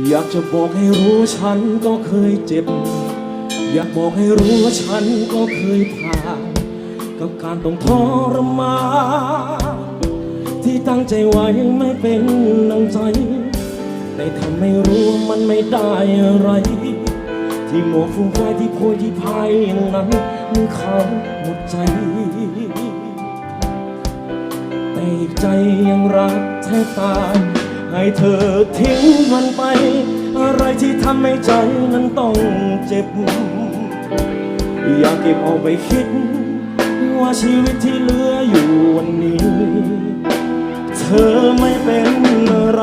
อยากจะบอกให้รู้ฉันก็เคยเจ็บ อยากบอกให้รู้ว่าฉันก็เคยผ่าน กับการต้องทรมานที่ตั้งใจไว้ไม่เป็นนังใจ แต่ทำไม่รู้มันไม่ได้อะไร ที่หมวกฟุ้งไฟที่โพยที่พายอย่างนั้นมันเขาหมดใจ แต่อีกใจยังรักแทบตาย ให้เธอทิ้งมันไป อะไรที่ทำให้ใจนั้นต้องเจ็บ อยากเก็บเอาไปคิด ว่าชีวิตที่เหลืออยู่วันนี้ เธอไม่เป็นอะไร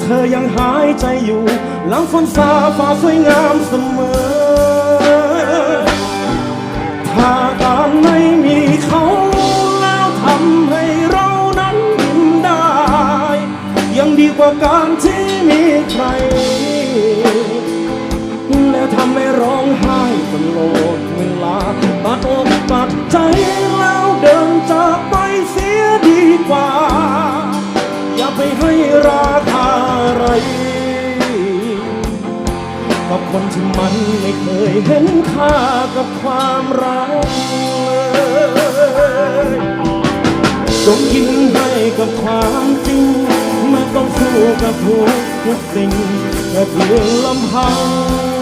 เธอยังหายใจอยู่ หลังฝนฟ้าฟ้าสวยงามเสมอ ว่าการที่มีใคร แล้วทำให้ร้องไห้ตลอดเวลาปัดอกปัดใจแล้วเดินจากไปเสียดีกว่า อย่าไปให้ราคาอะไรกับคนที่มันไม่เคยเห็นค่ากับความรักเลยจงยิ้มให้กับความจริง กับทุกทุกสิ่งแค่เพียงลำพัง